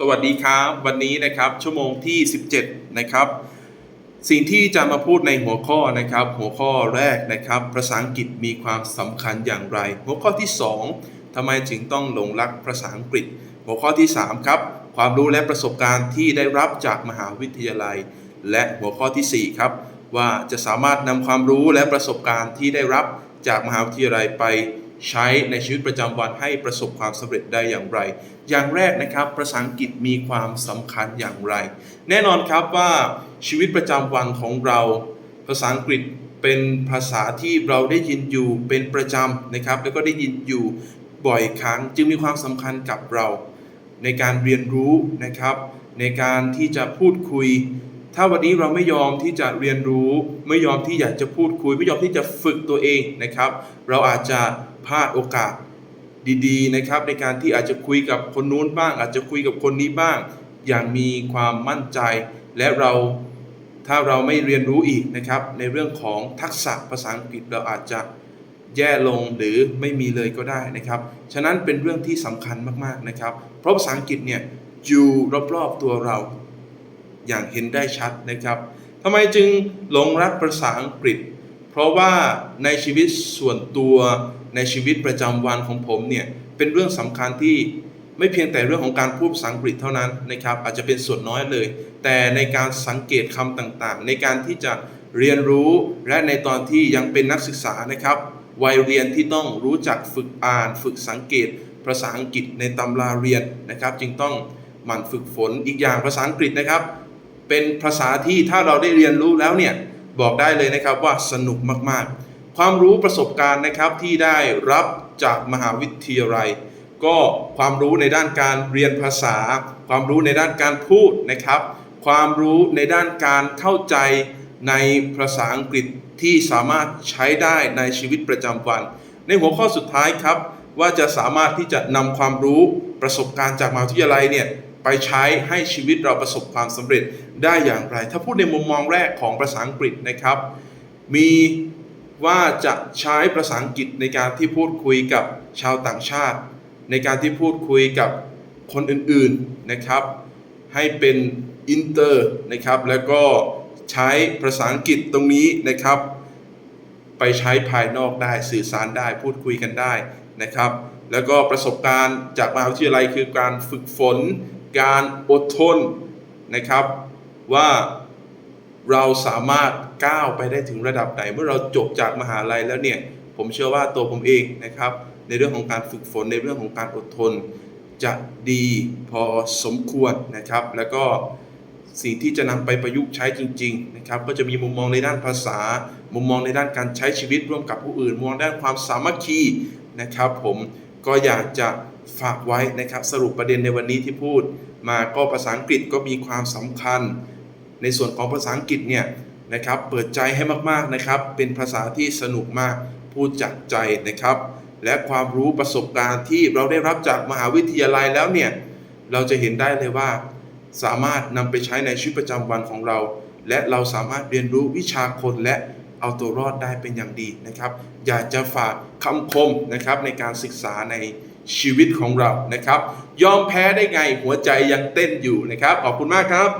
สวัสดีครับ วันนี้นะครับชั่วโมงที่ 17 นะครับ สิ่งที่จะมาพูดในหัวข้อนะครับ หัวข้อแรกนะครับภาษาอังกฤษมีความสำคัญอย่างไร หัวข้อที่ 2ทำไมจึงต้องหลงรักภาษาอังกฤษ หัวข้อที่ 3 ครับ ความรู้และประสบการณ์ที่ได้รับจากมหาวิทยาลัย และหัวข้อทีสี่4 ครับ ว่าจะสามารถนำความรู้และประสบการณ์ที่ได้รับจากมหาวิทยาลัยไป ใช้ในชีวิตประจำวันให้ประสบความสำเร็จได้อย่างไร อย่างแรกนะครับภาษาอังกฤษมีความสำคัญอย่างไร แน่นอนครับว่าชีวิตประจำวันของเรา ภาษาอังกฤษเป็นภาษาที่เราได้ยินอยู่เป็นประจำนะครับ แล้วก็ได้ยินอยู่บ่อยครั้ง จึงมีความสำคัญกับเรา ในการเรียนรู้นะครับ ในการที่จะพูดคุย ถ้าวันนี้เราไม่ยอมที่จะเรียนรู้ ไม่ยอมที่อยากจะพูดคุย ไม่ยอมที่จะฝึกตัวเองนะครับ เราอาจจะ พลาดโอกาสดีๆนะครับ ในการที่อาจจะคุยกับคนนู้นบ้าง อาจจะคุยกับคนนี้บ้าง อย่างมีความมั่นใจ และเราถ้าเราไม่เรียนรู้อีกนะครับ ในเรื่องของทักษะภาษาอังกฤษเราอาจจะแย่ลงหรือไม่มีเลยก็ได้นะครับ ฉะนั้นเป็นเรื่องที่สำคัญมากๆนะครับ เพราะภาษาอังกฤษเนี่ยอยู่รอบๆตัวเราอย่างเห็นได้ชัดนะครับทำไมจึงหลงรักภาษาอังกฤษ เพราะว่าในชีวิตส่วนตัวในชีวิตประจำวันของผมเนี่ยเป็นเรื่องสำคัญที่ไม่เพียงแต่เรื่องของการพูดภาษาอังกฤษเท่านั้นนะครับ อาจจะเป็นส่วนน้อยเลย แต่ในการสังเกตคำต่างๆ ในการที่จะเรียนรู้และในตอนที่ยังเป็นนักศึกษานะครับ วัยเรียนที่ต้องรู้จักฝึกอ่าน ฝึกสังเกต ภาษาอังกฤษในตำราเรียนนะครับ จึงต้องหมั่นฝึกฝนอีกอย่างภาษาอังกฤษนะครับ เป็นภาษาที่ถ้าเราได้เรียนรู้แล้วเนี่ย บอกได้เลยนะครับว่าสนุกมากๆ ความรู้ประสบการณ์นะครับที่ได้รับจากมหาวิทยาลัย ก็ความรู้ในด้านการเรียนภาษา ความรู้ในด้านการพูดนะครับ ความรู้ในด้านการเข้าใจในภาษาอังกฤษที่สามารถใช้ได้ในชีวิตประจำวัน ในหัวข้อสุดท้ายครับ ว่าจะสามารถที่จะนำความรู้ประสบการณ์จากมหาวิทยาลัยเนี่ย ไปใช้ให้ชีวิตเราประสบความสำเร็จได้อย่างไร ถ้าพูดในมุมมองแรกของภาษาอังกฤษนะครับ มีว่าจะใช้ภาษาอังกฤษในการที่พูดคุยกับชาวต่างชาติ ในการที่พูดคุยกับคนอื่นๆนะครับ ให้เป็นอินเตอร์นะครับ แล้วก็ใช้ภาษาอังกฤษตรงนี้นะครับ ไปใช้ภายนอกได้สื่อสารได้พูดคุยกันได้นะครับ แล้วก็ประสบการณ์จากมหาวิทยาลัยคือการฝึกฝน การอดทนนะครับว่าเราสามารถก้าวไปได้ถึงระดับไหน เมื่อเราจบจากมหาลัยแล้วเนี่ยผมเชื่อว่าตัวผมเองนะครับ ในเรื่องของการฝึกฝนในเรื่องของการอดทน จะดีพอสมควรนะครับ แล้วก็สิ่งที่จะนำไปประยุกต์ใช้จริง ๆ นะครับ ก็จะมีมุมมองในด้านภาษา มุมมองในด้านการใช้ชีวิตร่วมกับผู้อื่น มุมมองด้านความสามัคคีนะครับ ผมก็อยากจะ ฝากไว้นะครับสรุปประเด็นในวันนี้ที่พูด มาก็ภาษาอังกฤษก็มีความสำคัญ ในส่วนของภาษาอังกฤษเนี่ยนะครับเปิดใจให้มากๆนะครับ เป็นภาษาที่สนุกมากพูดจากใจนะครับ และความรู้ประสบการณ์ที่เราได้รับจากมหาวิทยาลัยแล้วเนี่ยเราจะเห็นได้เลยว่า สามารถนำไปใช้ในชีวิตประจำวันของเรา และเราสามารถเรียนรู้วิชาคนและ เอาตัวรอดได้เป็นอย่างดีนะครับ อยากจะฝากคำคมนะครับในการศึกษาในชีวิตของเรานะครับ ยอมแพ้ได้ไงหัวใจยังเต้นอยู่นะครับ ขอบคุณมากครับ